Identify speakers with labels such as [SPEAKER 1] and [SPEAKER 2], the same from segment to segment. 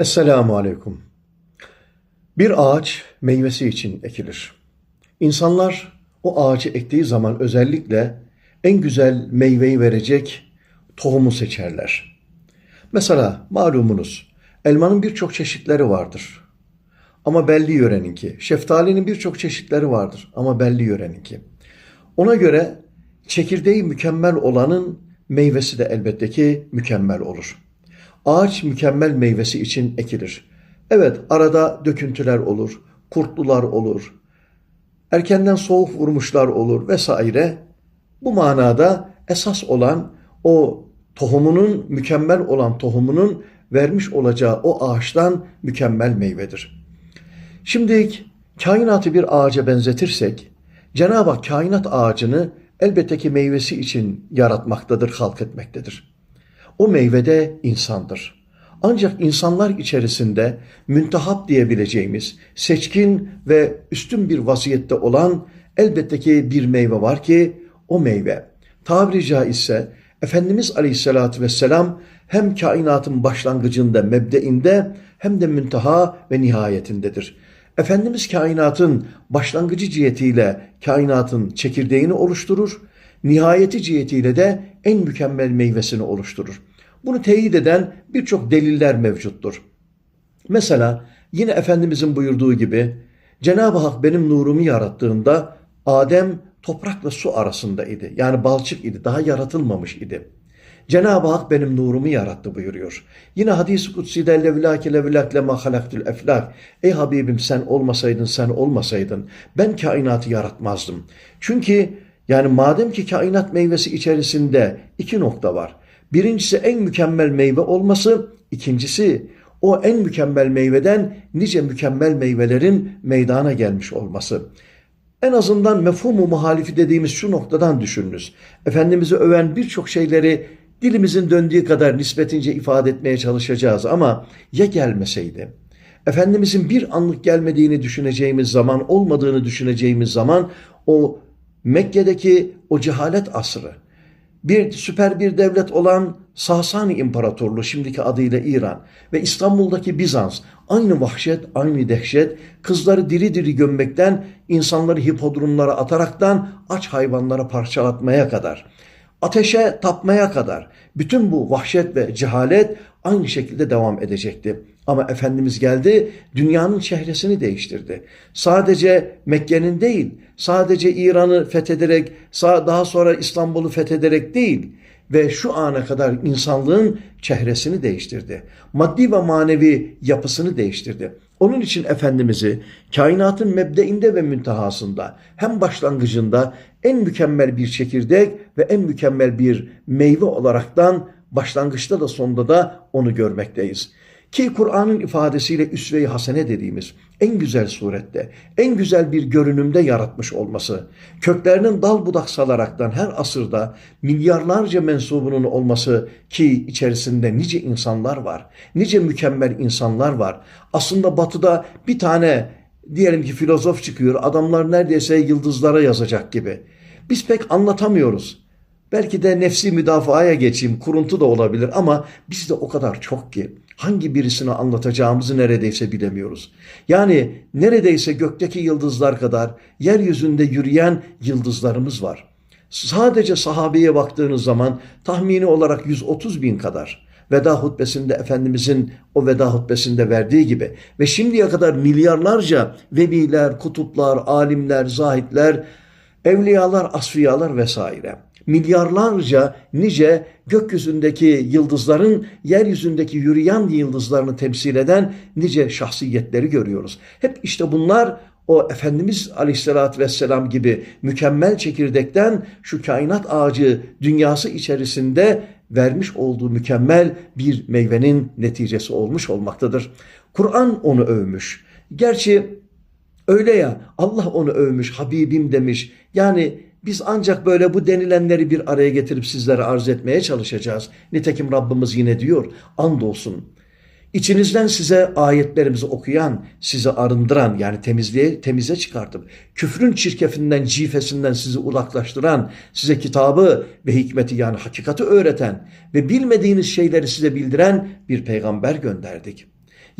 [SPEAKER 1] Esselamu Aleyküm. Bir ağaç meyvesi için ekilir. İnsanlar o ağacı ektiği zaman özellikle en güzel meyveyi verecek tohumu seçerler. Mesela malumunuz elmanın birçok çeşitleri vardır. Ama belli yöreninki. Şeftalinin birçok çeşitleri vardır ama belli yöreninki. Ona göre çekirdeği mükemmel olanın meyvesi de elbette ki mükemmel olur. Ağaç mükemmel meyvesi için ekilir. Evet arada döküntüler olur, kurtlular olur, erkenden soğuk vurmuşlar olur vesaire. Bu manada esas olan o tohumunun mükemmel olan tohumunun vermiş olacağı o ağaçtan mükemmel meyvedir. Şimdi kainatı bir ağaca benzetirsek Cenab-ı Hak kainat ağacını elbette ki meyvesi için yaratmaktadır, halk etmektedir. O meyve de insandır. Ancak insanlar içerisinde müntehap diyebileceğimiz seçkin ve üstün bir vaziyette olan elbette ki bir meyve var ki o meyve tabiri caizse Efendimiz Aleyhisselatü Vesselam hem kainatın başlangıcında, mebdeinde hem de münteha ve nihayetindedir. Efendimiz kainatın başlangıcı cihetiyle kainatın çekirdeğini oluşturur, nihayeti cihetiyle de en mükemmel meyvesini oluşturur. Bunu teyit eden birçok deliller mevcuttur. Mesela yine Efendimizin buyurduğu gibi Cenab-ı Hak benim nurumu yarattığında Adem toprakla su arasında idi. Yani balçık idi. Daha yaratılmamış idi. Cenab-ı Hak benim nurumu yarattı buyuruyor. Yine hadis-i kutsi'de levlâke levlâk lema halaktül eflâk. Ey Habibim sen olmasaydın sen olmasaydın ben kainatı yaratmazdım. Çünkü yani madem ki kainat meyvesi içerisinde iki nokta var. Birincisi en mükemmel meyve olması, ikincisi o en mükemmel meyveden nice mükemmel meyvelerin meydana gelmiş olması. En azından mefhumu muhalifi dediğimiz şu noktadan düşününüz. Efendimiz'i öven birçok şeyleri dilimizin döndüğü kadar nispetince ifade etmeye çalışacağız ama ya gelmeseydi? Efendimizin bir anlık gelmediğini düşüneceğimiz zaman, olmadığını düşüneceğimiz zaman o Mekke'deki o cehalet asrı, bir süper bir devlet olan Sasani İmparatorluğu şimdiki adıyla İran ve İstanbul'daki Bizans. Aynı vahşet, aynı dehşet, kızları diri diri gömmekten, insanları hipodromlara ataraktan aç hayvanlara parçalatmaya kadar, ateşe tapmaya kadar. Bütün bu vahşet ve cehalet aynı şekilde devam edecekti. Ama Efendimiz geldi, dünyanın çehresini değiştirdi. Sadece Mekke'nin değil, sadece İran'ı fethederek, daha sonra İstanbul'u fethederek değil ve şu ana kadar insanlığın çehresini değiştirdi. Maddi ve manevi yapısını değiştirdi. Onun için Efendimiz'i kainatın mebdeinde ve müntehasında hem başlangıcında en mükemmel bir çekirdek ve en mükemmel bir meyve olaraktan başlangıçta da sonda da onu görmekteyiz. Ki Kur'an'ın ifadesiyle üsve-i hasene dediğimiz en güzel surette, en güzel bir görünümde yaratmış olması, köklerinin dal budak salaraktan her asırda milyarlarca mensubunun olması ki içerisinde nice insanlar var, nice mükemmel insanlar var. Aslında batıda bir tane diyelim ki filozof çıkıyor, adamlar neredeyse yıldızlara yazacak gibi. Biz pek anlatamıyoruz. Belki de nefsi müdafaya geçeyim, kuruntu da olabilir ama bizde o kadar çok ki hangi birisine anlatacağımızı neredeyse bilemiyoruz. Yani neredeyse gökteki yıldızlar kadar yeryüzünde yürüyen yıldızlarımız var. Sadece sahabeye baktığınız zaman tahmini olarak 130 bin kadar veda hutbesinde Efendimizin o veda hutbesinde verdiği gibi ve şimdiye kadar milyarlarca veliler, kutuplar, alimler, zahitler, evliyalar, asfiyalar vesaire milyarlarca nice gökyüzündeki yıldızların yeryüzündeki yürüyen yıldızlarını temsil eden nice şahsiyetleri görüyoruz. Hep işte bunlar o Efendimiz Aleyhisselatü Vesselam gibi mükemmel çekirdekten şu kainat ağacı dünyası içerisinde vermiş olduğu mükemmel bir meyvenin neticesi olmuş olmaktadır. Kur'an onu övmüş. Gerçi öyle ya Allah onu övmüş, Habibim demiş. Yani biz ancak böyle bu denilenleri bir araya getirip sizlere arz etmeye çalışacağız. Nitekim Rabbimiz yine diyor, andolsun. İçinizden size ayetlerimizi okuyan, sizi arındıran yani temizliğe, temize çıkartıp küfrün çirkefinden, cifesinden sizi uzaklaştıran, size kitabı ve hikmeti yani hakikati öğreten ve bilmediğiniz şeyleri size bildiren bir peygamber gönderdik.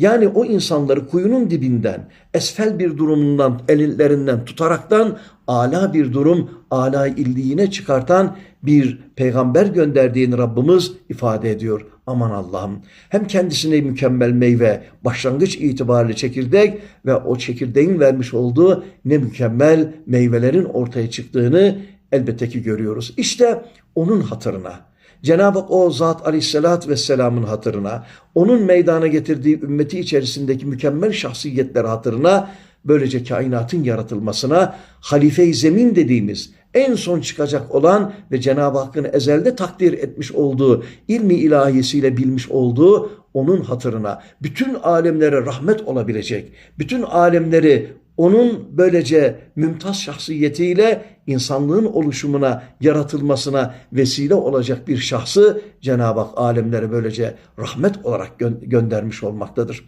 [SPEAKER 1] Yani o insanları kuyunun dibinden, esfel bir durumundan, ellerinden tutaraktan ala bir durum, ala illiğine çıkartan bir peygamber gönderdiğini Rabbimiz ifade ediyor. Aman Allah'ım hem kendisine mükemmel meyve, başlangıç itibariyle çekirdek ve o çekirdeğin vermiş olduğu ne mükemmel meyvelerin ortaya çıktığını elbette ki görüyoruz. İşte onun hatırına, Cenab-ı Hak o zat aleyhissalatü vesselamın hatırına, onun meydana getirdiği ümmeti içerisindeki mükemmel şahsiyetler hatırına, böylece kainatın yaratılmasına, halife-i zemin dediğimiz en son çıkacak olan ve Cenab-ı Hakk'ın ezelde takdir etmiş olduğu, ilmi ilahisiyle bilmiş olduğu onun hatırına, bütün alemlere rahmet olabilecek, bütün alemleri onun böylece mümtaz şahsiyetiyle insanlığın oluşumuna, yaratılmasına vesile olacak bir şahsı Cenab-ı Hak alemlere böylece rahmet olarak gö göndermiş olmaktadır.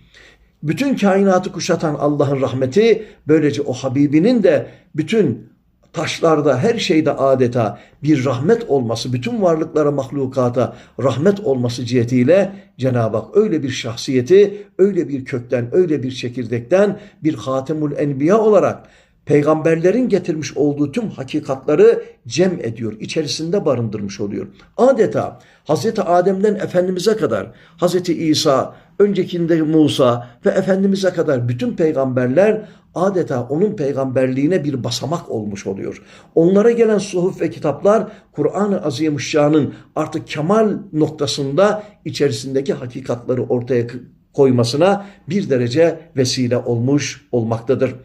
[SPEAKER 1] Bütün kainatı kuşatan Allah'ın rahmeti böylece o Habibinin de bütün taşlarda, her şeyde adeta bir rahmet olması, bütün varlıklara, mahlukata rahmet olması cihetiyle Cenab-ı Hak öyle bir şahsiyeti, öyle bir kökten, öyle bir çekirdekten bir Hatemul Enbiya olarak peygamberlerin getirmiş olduğu tüm hakikatları cem ediyor, içerisinde barındırmış oluyor. Adeta Hazreti Adem'den Efendimiz'e kadar, Hazreti İsa, öncekinde Musa ve Efendimiz'e kadar bütün peygamberler adeta onun peygamberliğine bir basamak olmuş oluyor. Onlara gelen suhuf ve kitaplar Kur'an-ı Azimüşşan'ın artık kemal noktasında içerisindeki hakikatları ortaya koymasına bir derece vesile olmuş olmaktadır.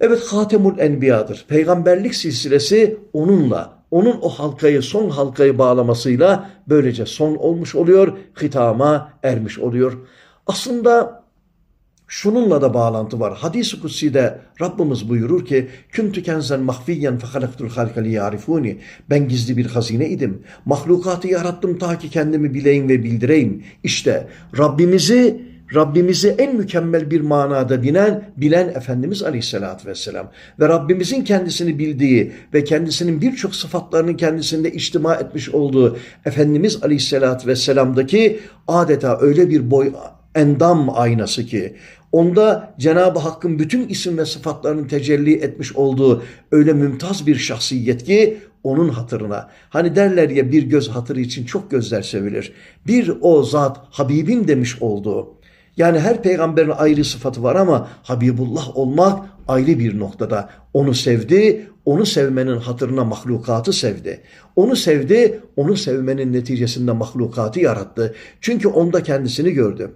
[SPEAKER 1] Evet Hatemul Enbiya'dır. Peygamberlik silsilesi onunla, onun o halkayı, son halkayı bağlamasıyla böylece son olmuş oluyor, hitama ermiş oluyor. Aslında şununla da bağlantı var. Hadis-i Kutsi'de Rabbimiz buyurur ki Küntü kenzen mahfiyen fehalaktul halkali yarifuni Ben gizli bir hazine idim. Mahlukatı yarattım ta ki kendimi bileyim ve bildireyim. İşte Rabbimizi Rabbimizi en mükemmel bir manada bilen, bilen Efendimiz Aleyhisselatü Vesselam ve Rabbimizin kendisini bildiği ve kendisinin birçok sıfatlarının kendisinde içtima etmiş olduğu Efendimiz Aleyhisselatü Vesselam'daki adeta öyle bir boy endam aynası ki onda Cenab-ı Hakk'ın bütün isim ve sıfatlarının tecelli etmiş olduğu öyle mümtaz bir şahsiyet ki onun hatırına. Hani derler ya bir göz hatırı için çok gözler sevilir. Bir o zat Habibim demiş olduğu yani her peygamberin ayrı sıfatı var ama Habibullah olmak ayrı bir noktada. Onu sevdi, onu sevmenin hatırına mahlukatı sevdi. Onu sevdi, onu sevmenin neticesinde mahlukatı yarattı. Çünkü onda kendisini gördü.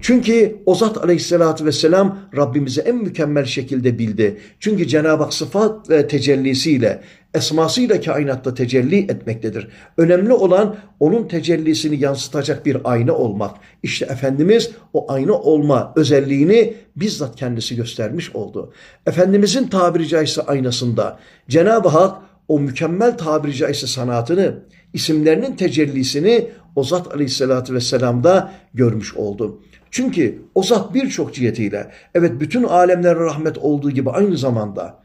[SPEAKER 1] Çünkü o zat aleyhissalatü vesselam Rabbimizi en mükemmel şekilde bildi. Çünkü Cenab-ı Hak sıfat ve tecellisiyle, esmasıyla kainatta tecelli etmektedir. Önemli olan onun tecellisini yansıtacak bir ayna olmak. İşte Efendimiz o ayna olma özelliğini bizzat kendisi göstermiş oldu. Efendimizin tabiri caizse aynasında Cenab-ı Hak o mükemmel tabiri caizse sanatını, isimlerinin tecellisini o zat aleyhissalatü vesselam'da görmüş oldu. Çünkü o zat birçok cihetiyle evet bütün alemlere rahmet olduğu gibi aynı zamanda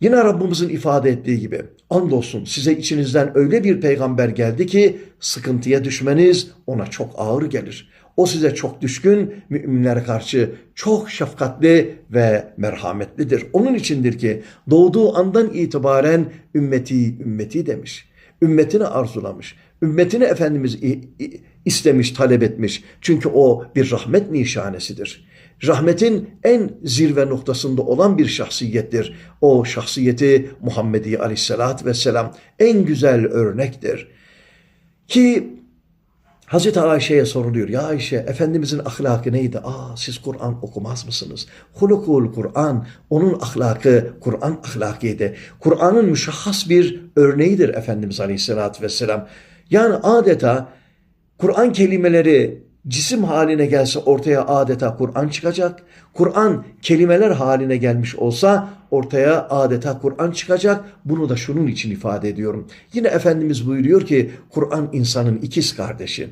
[SPEAKER 1] yine Rabbimizin ifade ettiği gibi andolsun size içinizden öyle bir peygamber geldi ki sıkıntıya düşmeniz ona çok ağır gelir. O size çok düşkün, müminlere karşı çok şefkatli ve merhametlidir. Onun içindir ki doğduğu andan itibaren ümmeti, ümmeti demiş. Ümmetini arzulamış. Ümmetini Efendimiz istemiş, talep etmiş. Çünkü o bir rahmet nişanesidir. Rahmetin en zirve noktasında olan bir şahsiyettir. O şahsiyeti Muhammedi aleyhissalatü vesselam en güzel örnektir. Ki Hazreti Ayşe'ye soruluyor. Ya Ayşe Efendimizin ahlakı neydi? Aa siz Kur'an okumaz mısınız? Hulukul Kur'an. Onun ahlakı Kur'an ahlakıydı. Kur'an'ın müşahhas bir örneğidir Efendimiz Aleyhisselatü Vesselam. Yani adeta Kur'an kelimeleri cisim haline gelse ortaya adeta Kur'an çıkacak. Kur'an kelimeler haline gelmiş olsa ortaya adeta Kur'an çıkacak. Bunu da şunun için ifade ediyorum. Yine Efendimiz buyuruyor ki Kur'an insanın ikiz kardeşi.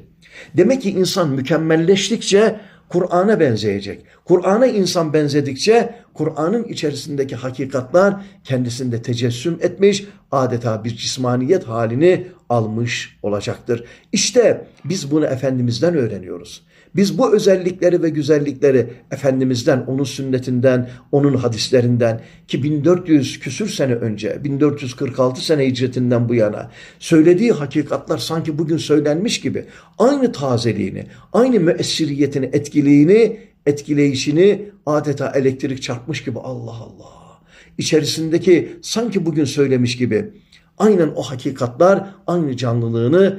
[SPEAKER 1] Demek ki insan mükemmelleştikçe Kur'an'a benzeyecek. Kur'an'a insan benzedikçe Kur'an'ın içerisindeki hakikatlar kendisinde tecessüm etmiş, adeta bir cismaniyet halini almış olacaktır. İşte biz bunu Efendimiz'den öğreniyoruz. Biz bu özellikleri ve güzellikleri Efendimiz'den, onun sünnetinden, onun hadislerinden ki 1400 küsür sene önce, 1446 sene hicretinden bu yana söylediği hakikatlar sanki bugün söylenmiş gibi aynı tazeliğini, aynı müessiriyetini, etkiliğini, etkileyişini adeta elektrik çarpmış gibi Allah Allah. İçerisindeki sanki bugün söylemiş gibi aynen o hakikatlar aynı canlılığını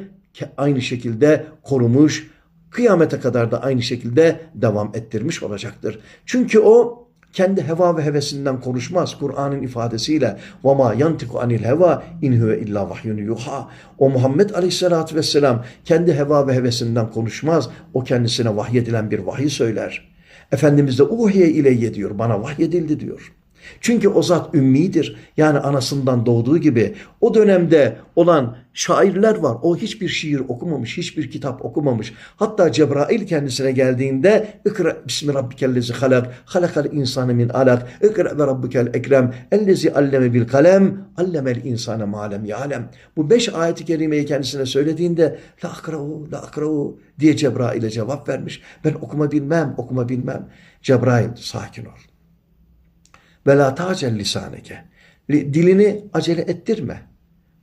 [SPEAKER 1] aynı şekilde korumuş, kıyamete kadar da aynı şekilde devam ettirmiş olacaktır. Çünkü o kendi heva ve hevesinden konuşmaz. Kur'an'ın ifadesiyle وَمَا يَنْتِقُ عَنِ الْهَوَا اِنْ هُوَ اِلَّا وَحْيٌ يُوحَى O Muhammed Aleyhisselatü Vesselam kendi heva ve hevesinden konuşmaz. O kendisine vahyedilen bir vahiy söyler. Efendimiz de uhiye ileyye diyor. Bana vahyedildi diyor. Çünkü o zat ümmidir. Yani anasından doğduğu gibi o dönemde olan şairler var. O hiçbir şiir okumamış, hiçbir kitap okumamış. Hatta Cebrail kendisine geldiğinde İkra bismi rabbikellezi halak, halakal insanı min alak, İkra ve rabbikel ekrem, ellezi alleme bil kalem, allemel insane malem yalem. Bu beş ayeti kerimeyi kendisine söylediğinde la akra'u, la akra'u diye Cebrail'e cevap vermiş. Ben okuma bilmem, okuma bilmem. Cebrail sakin ol. Ve la tacel lisaneke. Dilini acele ettirme.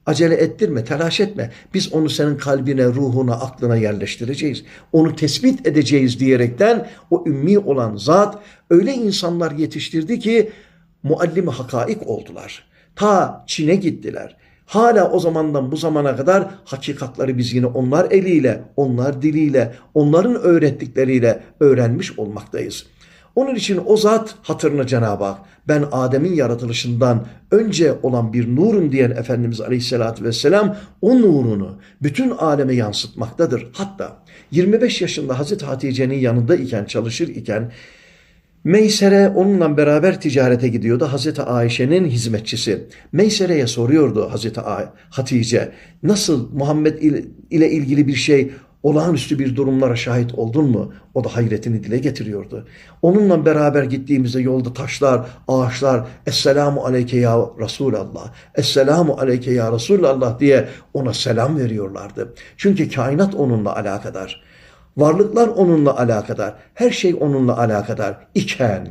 [SPEAKER 1] Acele ettirme, telaş etme. Biz onu senin kalbine, ruhuna, aklına yerleştireceğiz. Onu tespit edeceğiz diyerekten o ümmi olan zat öyle insanlar yetiştirdi ki muallimi hakaik oldular. Ta Çin'e gittiler. Hala o zamandan bu zamana kadar hakikatları biz yine onlar eliyle, onlar diliyle, onların öğrettikleriyle öğrenmiş olmaktayız. Onun için o zat hatırına Cenab-ı Hak ben Adem'in yaratılışından önce olan bir nurum diyen Efendimiz Aleyhisselatü Vesselam o nurunu bütün aleme yansıtmaktadır. Hatta 25 yaşında Hazreti Hatice'nin yanında iken çalışır iken Meysere onunla beraber ticarete gidiyordu. Hazreti Ayşe'nin hizmetçisi. Meysere'ye soruyordu Hazreti Hatice. Nasıl Muhammed ile ilgili bir şey olağanüstü bir durumlara şahit oldun mu? O da hayretini dile getiriyordu. Onunla beraber gittiğimizde yolda taşlar, ağaçlar, Esselamu aleyke ya Resulallah, Esselamu aleyke ya Resulallah diye ona selam veriyorlardı. Çünkü kainat onunla alakadar. Varlıklar onunla alakadar. Her şey onunla alakadar iken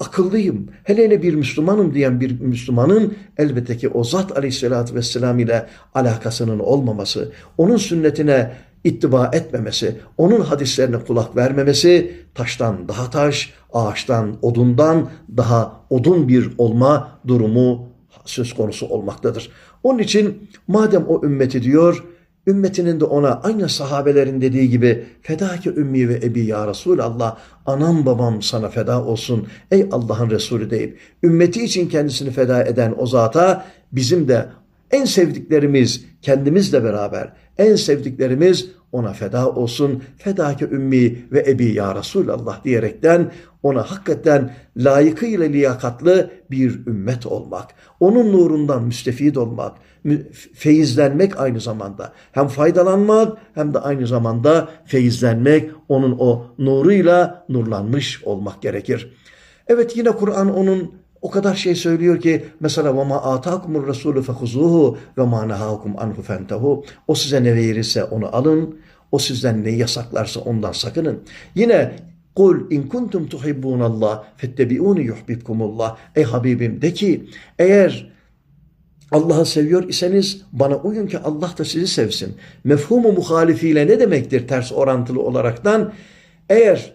[SPEAKER 1] akıllıyım, hele hele bir Müslümanım diyen bir Müslümanın elbette ki o zat aleyhissalatü vesselam ile alakasının olmaması, onun sünnetine ittiba etmemesi, onun hadislerine kulak vermemesi taştan daha taş, ağaçtan, odundan daha odun bir olma durumu söz konusu olmaktadır. Onun için madem o ümmeti diyor, ümmetinin de ona aynı sahabelerin dediği gibi fedaki ümmi ve ebi ya Resulallah anam babam sana feda olsun ey Allah'ın Resulü deyip ümmeti için kendisini feda eden o zata bizim de en sevdiklerimiz kendimizle beraber en sevdiklerimiz ona feda olsun. Fedaki ümmi ve ebi ya Resulallah diyerekten ona hakikaten layıkıyla liyakatlı bir ümmet olmak. Onun nurundan müstefid olmak, feyizlenmek aynı zamanda. Hem faydalanmak hem de aynı zamanda feyizlenmek, onun o nuruyla nurlanmış olmak gerekir. Evet yine Kur'an onun o kadar şey söylüyor ki mesela ve ma atakumur rasulü fehuzuhu ve ma nahakum anhu. O size ne verirse onu alın. O sizden ne yasaklarsa ondan sakının. Yine Kul in kuntum tuhibbunallah fettebi'uni yuhbibkumullah. Ey Habibim de ki eğer Allah'ı seviyor iseniz bana uyun ki Allah da sizi sevsin. Mefhumu muhalifiyle ne demektir ters orantılı olaraktan? Eğer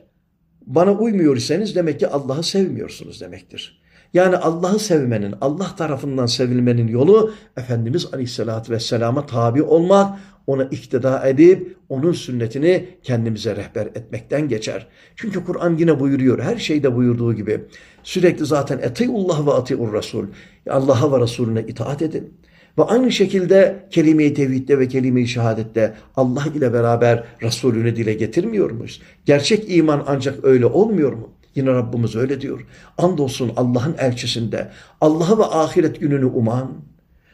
[SPEAKER 1] bana uymuyor iseniz demek ki Allah'ı sevmiyorsunuz demektir. Yani Allah'ı sevmenin, Allah tarafından sevilmenin yolu Efendimiz Aleyhisselatü Vesselam'a tabi olmak, ona iktida edip onun sünnetini kendimize rehber etmekten geçer. Çünkü Kur'an yine buyuruyor, her şeyde buyurduğu gibi sürekli zaten etiullah ve atiur Resul. Allah'a ve Resulüne itaat edin. Ve aynı şekilde kelime-i tevhidde ve kelime-i şehadette Allah ile beraber Resulünü dile getirmiyor muyuz? Gerçek iman ancak öyle olmuyor mu? Yine Rabbimiz öyle diyor. Andolsun Allah'ın elçisinde Allah'ı ve ahiret gününü uman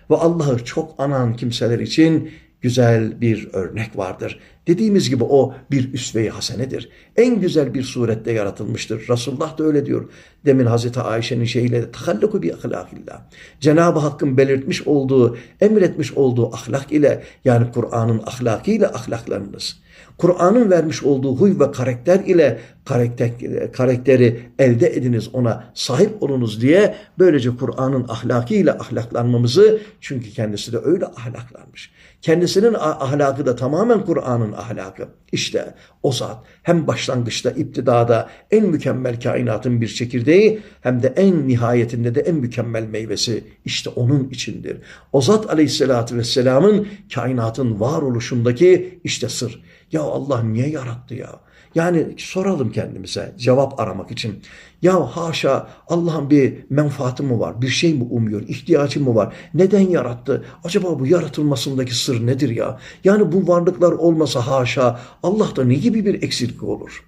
[SPEAKER 1] ve Allah'ı çok anan kimseler için güzel bir örnek vardır. Dediğimiz gibi o bir üsve-i hasenedir. En güzel bir surette yaratılmıştır. Resulullah da öyle diyor. Demin Hazreti Ayşe'nin şeyiyle tahalluku bi ahlakillah. Cenab-ı Hakk'ın belirtmiş olduğu, emretmiş olduğu ahlak ile yani Kur'an'ın ahlakıyla ahlaklarınız. Kur'an'ın vermiş olduğu huy ve karakter ile karakter, karakteri elde ediniz ona sahip olunuz diye böylece Kur'an'ın ahlakıyla ahlaklanmamızı çünkü kendisi de öyle ahlaklanmış. Kendisinin ahlakı da tamamen Kur'an'ın ahlakı. İşte o zat hem başlangıçta, iptidada en mükemmel kainatın bir çekirdeği hem de en nihayetinde de en mükemmel meyvesi işte onun içindir. O zat aleyhissalatü vesselamın kainatın varoluşundaki işte sır. Ya Allah niye yarattı ya? Yani soralım kendimize cevap aramak için. Ya haşa Allah'ın bir menfaati mi var? Bir şey mi umuyor? İhtiyacı mı var? Neden yarattı? Acaba bu yaratılmasındaki sır nedir ya? Yani bu varlıklar olmasa haşa Allah'ta ne gibi bir eksiklik olur?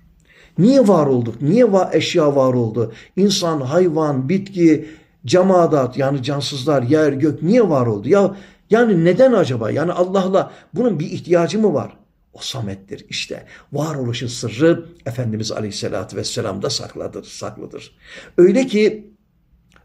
[SPEAKER 1] Niye var olduk? Niye var, eşya var oldu? İnsan, hayvan, bitki, camadat yani cansızlar, yer, gök niye var oldu? Ya yani neden acaba? Yani Allah'la bunun bir ihtiyacı mı var? O samettir işte. Varoluşun sırrı Efendimiz Aleyhisselatü Vesselam'da saklıdır, saklıdır. Öyle ki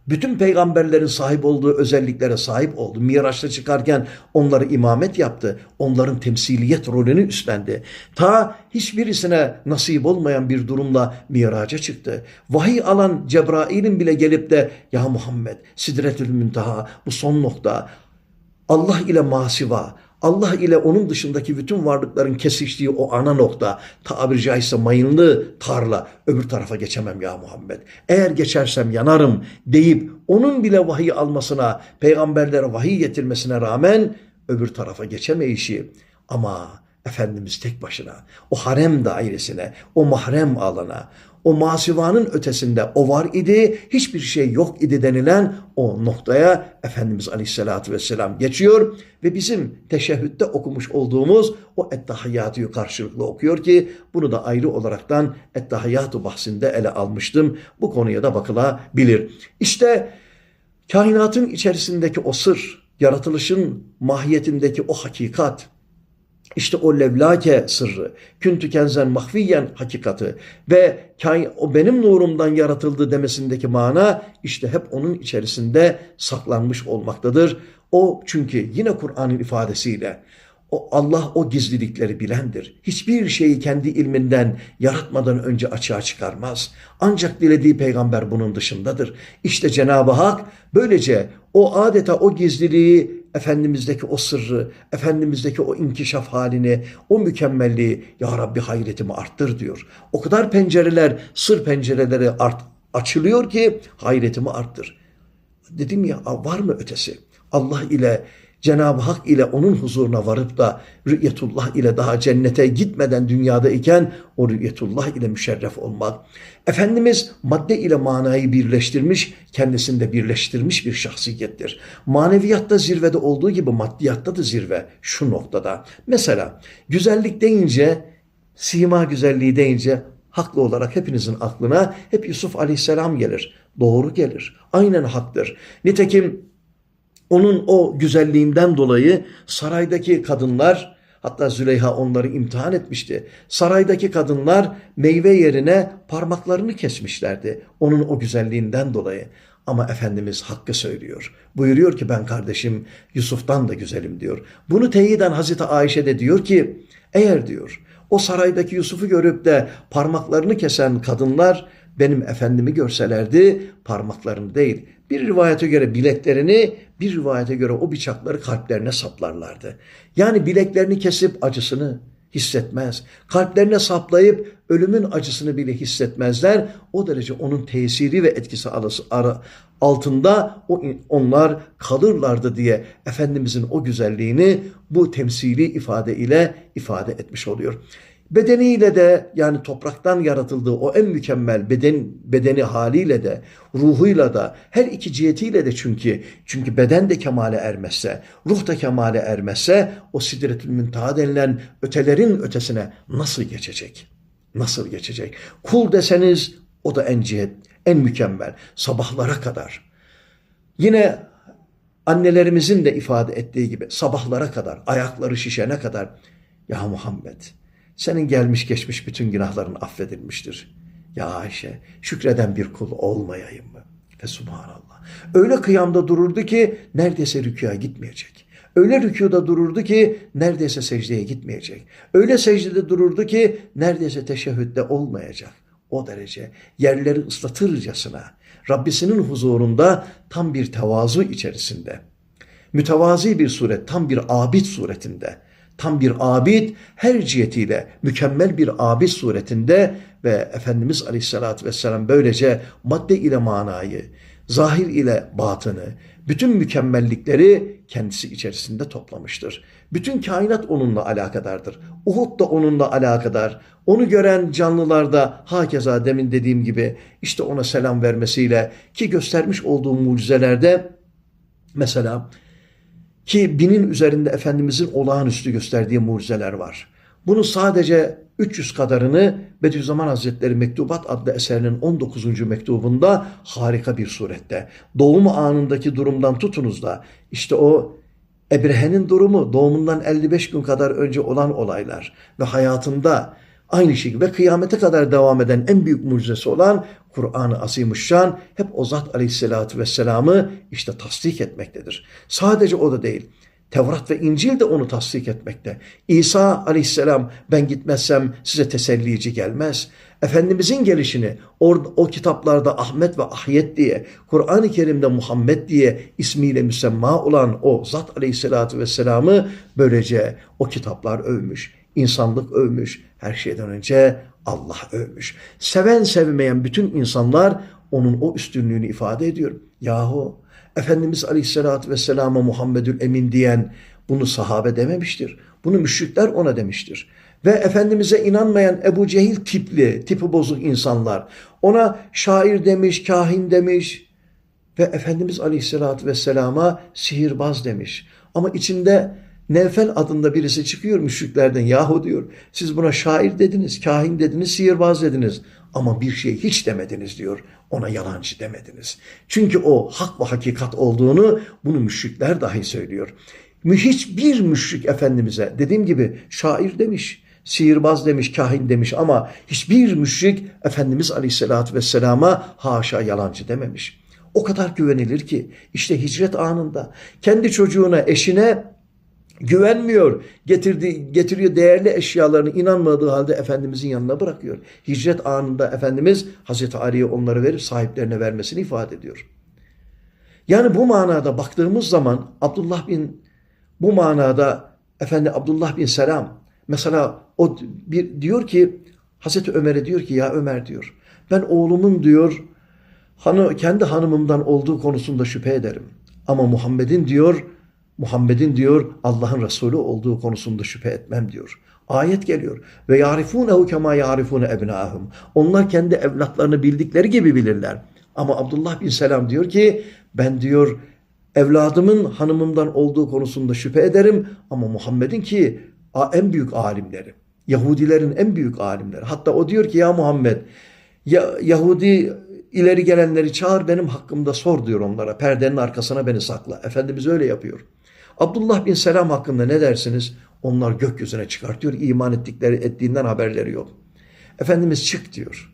[SPEAKER 1] bütün peygamberlerin sahip olduğu özelliklere sahip oldu. Miraç'ta çıkarken onları imamet yaptı. Onların temsiliyet rolünü üstlendi. Ta hiçbirisine nasip olmayan bir durumla miraca çıktı. Vahiy alan Cebrail'in bile gelip de ya Muhammed Sidretül Müntaha bu son nokta Allah ile masiva Allah ile onun dışındaki bütün varlıkların kesiştiği o ana nokta tabiri caizse mayınlı tarla öbür tarafa geçemem ya Muhammed. Eğer geçersem yanarım deyip onun bile vahiy almasına, peygamberlere vahiy getirmesine rağmen öbür tarafa geçemeyişi ama Efendimiz tek başına o harem dairesine, o mahrem alana, o masivanın ötesinde o var idi, hiçbir şey yok idi denilen o noktaya Efendimiz Aleyhisselatü Vesselam geçiyor ve bizim teşehhütte okumuş olduğumuz o Ettehiyyatü'yü karşılıklı okuyor ki bunu da ayrı olaraktan Ettehiyyatü bahsinde ele almıştım. Bu konuya da bakılabilir. İşte kainatın içerisindeki o sır, yaratılışın mahiyetindeki o hakikat, işte o levlake sırrı, küntü kenzen mahfiyen hakikati ve o benim nurumdan yaratıldı demesindeki mana işte hep onun içerisinde saklanmış olmaktadır. O çünkü yine Kur'an'ın ifadesiyle o Allah o gizlilikleri bilendir. Hiçbir şeyi kendi ilminden yaratmadan önce açığa çıkarmaz. Ancak dilediği peygamber bunun dışındadır. İşte Cenab-ı Hak böylece o adeta o gizliliği Efendimiz'deki o sırrı, Efendimiz'deki o inkişaf halini, o mükemmelliği Ya Rabbi hayretimi arttır diyor. O kadar pencereler, sır pencereleri art, açılıyor ki hayretimi arttır. Dedim ya var mı ötesi? Allah ile Cenab-ı Hak ile onun huzuruna varıp da rü'yetullah ile daha cennete gitmeden dünyada iken o rü'yetullah ile müşerref olmak. Efendimiz madde ile manayı birleştirmiş, kendisinde birleştirmiş bir şahsiyettir. Maneviyatta zirvede olduğu gibi maddiyatta da zirve şu noktada. Mesela güzellik deyince, sima güzelliği deyince haklı olarak hepinizin aklına hep Yusuf aleyhisselam gelir. Doğru gelir. Aynen haktır. Nitekim onun o güzelliğinden dolayı saraydaki kadınlar hatta Züleyha onları imtihan etmişti. Saraydaki kadınlar meyve yerine parmaklarını kesmişlerdi onun o güzelliğinden dolayı. Ama Efendimiz hakkı söylüyor. Buyuruyor ki ben kardeşim Yusuf'tan da güzelim diyor. Bunu teyiden Hazreti Ayşe de diyor ki eğer diyor o saraydaki Yusuf'u görüp de parmaklarını kesen kadınlar benim efendimi görselerdi parmaklarını değil bir rivayete göre bileklerini, bir rivayete göre o bıçakları kalplerine saplarlardı. Yani bileklerini kesip acısını hissetmez. Kalplerine saplayıp ölümün acısını bile hissetmezler. O derece onun tesiri ve etkisi altında onlar kalırlardı diye Efendimizin o güzelliğini bu temsili ifade ile ifade etmiş oluyor. Bedeniyle de yani topraktan yaratıldığı o en mükemmel beden bedeni haliyle de ruhuyla da her iki cihetiyle de çünkü çünkü beden de kemale ermezse, ruh da kemale ermezse o sidretül müntaha denilen ötelerin ötesine nasıl geçecek? Nasıl geçecek? Kul deseniz o da en cihet, en mükemmel sabahlara kadar. Yine annelerimizin de ifade ettiği gibi sabahlara kadar, ayakları şişene kadar Ya Muhammed senin gelmiş geçmiş bütün günahların affedilmiştir. Ya Ayşe şükreden bir kul olmayayım mı? Ve subhanallah. Öyle kıyamda dururdu ki neredeyse rüküya gitmeyecek. Öyle rükuda dururdu ki neredeyse secdeye gitmeyecek. Öyle secdede dururdu ki neredeyse teşehhütte olmayacak. O derece yerleri ıslatırcasına Rabbisinin huzurunda tam bir tevazu içerisinde. Mütevazi bir suret, tam bir abid suretinde. Tam bir abid her cihetiyle mükemmel bir abid suretinde ve Efendimiz Aleyhisselatü Vesselam böylece madde ile manayı, zahir ile batını, bütün mükemmellikleri kendisi içerisinde toplamıştır. Bütün kainat onunla alakadardır. Uhud da onunla alakadar. Onu gören canlılar da hakeza demin dediğim gibi işte ona selam vermesiyle ki göstermiş olduğu mucizelerde mesela ki binin üzerinde Efendimizin olağanüstü gösterdiği mucizeler var. Bunu sadece 300 kadarını Bediüzzaman Hazretleri Mektubat adlı eserinin 19. mektubunda harika bir surette. Doğum anındaki durumdan tutunuz da işte o Ebrehe'nin durumu doğumundan 55 gün kadar önce olan olaylar ve hayatında aynı şekilde kıyamete kadar devam eden en büyük mucizesi olan Kur'an-ı Azimuşşan hep o zat aleyhissalatü vesselam'ı işte tasdik etmektedir. Sadece o da değil. Tevrat ve İncil de onu tasdik etmekte. İsa aleyhisselam ben gitmezsem size tesellici gelmez. Efendimizin gelişini or, o kitaplarda Ahmet ve Ahyet diye, Kur'an-ı Kerim'de Muhammed diye ismiyle müsemma olan o zat aleyhissalatü vesselam'ı böylece o kitaplar övmüş. insanlık övmüş. Her şeyden önce Allah övmüş. Seven sevmeyen bütün insanlar onun o üstünlüğünü ifade ediyor. Yahu Efendimiz Aleyhisselatü Vesselam'a Muhammedül Emin diyen bunu sahabe dememiştir. Bunu müşrikler ona demiştir. Ve Efendimiz'e inanmayan Ebu Cehil tipli, tipi bozuk insanlar ona şair demiş, kahin demiş ve Efendimiz Aleyhisselatü Vesselam'a sihirbaz demiş. Ama içinde Nevfel adında birisi çıkıyor müşriklerden yahu diyor. Siz buna şair dediniz, kahin dediniz, sihirbaz dediniz. Ama bir şey hiç demediniz diyor. Ona yalancı demediniz. Çünkü o hak ve hakikat olduğunu bunu müşrikler dahi söylüyor. Hiçbir müşrik Efendimiz'e dediğim gibi şair demiş, sihirbaz demiş, kahin demiş ama hiçbir müşrik Efendimiz Aleyhisselatü Vesselam'a haşa yalancı dememiş. O kadar güvenilir ki işte hicret anında kendi çocuğuna, eşine güvenmiyor. Getirdiği, getiriyor değerli eşyalarını inanmadığı halde Efendimizin yanına bırakıyor. Hicret anında Efendimiz Hazreti Ali'ye onları verip sahiplerine vermesini ifade ediyor. Yani bu manada baktığımız zaman Abdullah bin bu manada Efendi Abdullah bin Selam mesela o bir diyor ki Hazreti Ömer'e diyor ki ya Ömer diyor ben oğlumun diyor hanı, kendi hanımımdan olduğu konusunda şüphe ederim. Ama Muhammed'in diyor Muhammed'in diyor Allah'ın Resulü olduğu konusunda şüphe etmem diyor. Ayet geliyor. Ve yarifunehu kema yarifune ebnahum. Onlar kendi evlatlarını bildikleri gibi bilirler. Ama Abdullah bin Selam diyor ki ben diyor evladımın hanımımdan olduğu konusunda şüphe ederim ama Muhammed'in ki en büyük alimleri. Yahudilerin en büyük alimleri. Hatta o diyor ki ya Muhammed ya Yahudi ileri gelenleri çağır benim hakkımda sor diyor onlara. Perdenin arkasına beni sakla. Efendimiz öyle yapıyor. Abdullah bin Selam hakkında ne dersiniz? Onlar gökyüzüne çıkartıyor. İman ettikleri ettiğinden haberleri yok. Efendimiz çık diyor.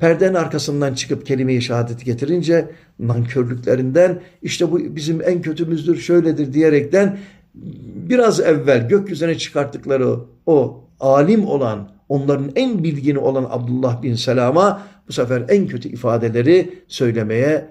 [SPEAKER 1] Perdenin arkasından çıkıp kelime-i şehadeti getirince nankörlüklerinden işte bu bizim en kötümüzdür şöyledir diyerekten biraz evvel gökyüzüne çıkarttıkları o alim olan onların en bilgini olan Abdullah bin Selam'a bu sefer en kötü ifadeleri söylemeye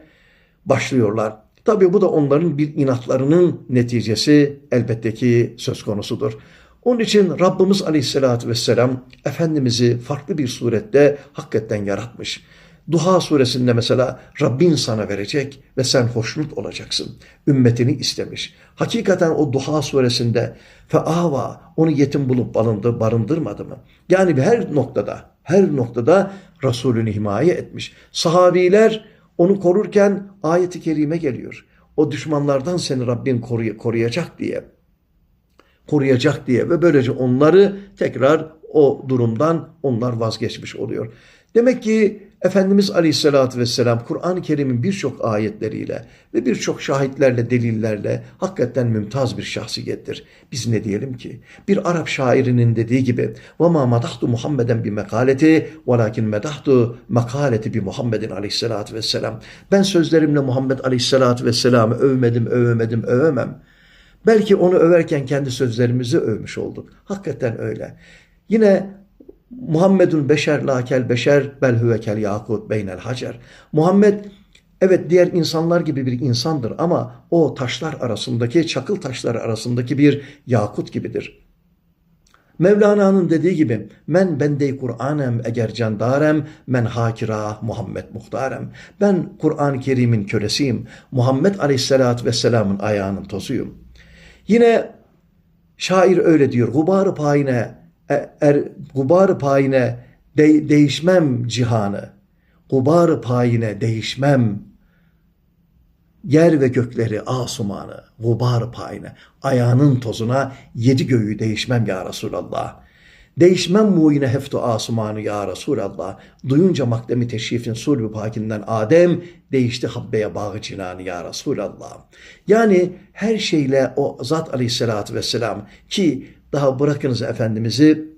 [SPEAKER 1] başlıyorlar. Tabii bu da onların bir inatlarının neticesi elbette ki söz konusudur. Onun için Rabbimiz Aleyhisselatü Vesselam Efendimiz'i farklı bir surette hakikaten yaratmış. Duha suresinde mesela Rabbin sana verecek ve sen hoşnut olacaksın. Ümmetini istemiş. Hakikaten o Duha suresinde feava onu yetim bulup barındı, barındırmadı mı? Yani her noktada, her noktada Resulünü himaye etmiş. Sahabiler onu korurken ayeti kerime geliyor. O düşmanlardan seni Rabbin koruyacak diye. Koruyacak diye ve böylece onları tekrar o durumdan onlar vazgeçmiş oluyor. Demek ki Efendimiz Aleyhisselatü Vesselam Kur'an-ı Kerim'in birçok ayetleriyle ve birçok şahitlerle, delillerle hakikaten mümtaz bir şahsiyettir. Biz ne diyelim ki? Bir Arap şairinin dediği gibi وَمَا مَدَحْتُ Muhammeden bir mekaleti وَلَكِنْ مَدَحْتُ mekaleti bir Muhammedin Aleyhisselatü Vesselam. Ben sözlerimle Muhammed Aleyhisselatü Vesselam'ı övmedim, övemedim, övemem. Belki onu överken kendi sözlerimizi övmüş olduk. Hakikaten öyle. Yine Muhammedun beşer lakel beşer bel huvekel yakut beynel hacer. Muhammed evet diğer insanlar gibi bir insandır ama o taşlar arasındaki çakıl taşları arasındaki bir yakut gibidir. Mevlana'nın dediği gibi men bendey Kur'anem eğer candarem men hakira Muhammed muhtarem. Ben Kur'an-ı Kerim'in kölesiyim. Muhammed Aleyhisselatü Vesselam'ın ayağının tozuyum. Yine şair öyle diyor. Gubarı payine er, gubarı payine de, değişmem cihanı. Gubarı payine değişmem yer ve gökleri asumanı, gubar payine, ayağının tozuna yedi göğü değişmem ya Resulallah. Değişmem muine heftu asumanı ya Resulallah. Duyunca makdemi teşrifin sulbü pakinden Adem, değişti habbeye bağı cinanı ya Resulallah. Yani her şeyle o zat aleyhissalatü vesselam ki daha bırakınız Efendimiz'i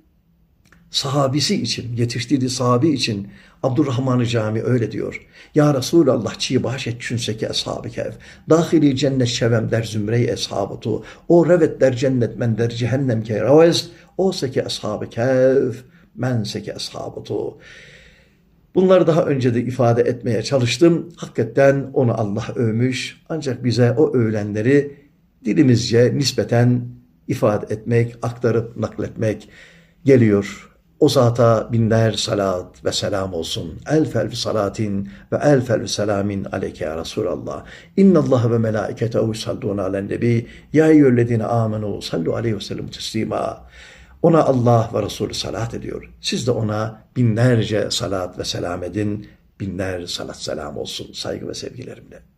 [SPEAKER 1] sahabisi için, yetiştirdiği sahabi için Abdurrahman-ı Cami öyle diyor. Ya Resulallah çiğ bahşet çünseki eshab-ı kehf. Dahili cennet şevem der zümrey eshabutu. O revet der cennet men der cehennem ke revez. O seki eshab-ı kehf. Men seki eshabutu. Bunları daha önce de ifade etmeye çalıştım. Hakikaten onu Allah övmüş. Ancak bize o övülenleri dilimizce nispeten ifade etmek, aktarıp nakletmek geliyor. O zata binler salat ve selam olsun. Elf elf salatin ve elf elf selamin aleyke ya Resulallah. İnna Allah ve melaiketehu salluna alen nebi. Ya eyyühellezine amenu sallu aleyhi ve sellem teslima. Ona Allah ve Resulü salat ediyor. Siz de ona binlerce salat ve selam edin. Binler salat selam olsun saygı ve sevgilerimle.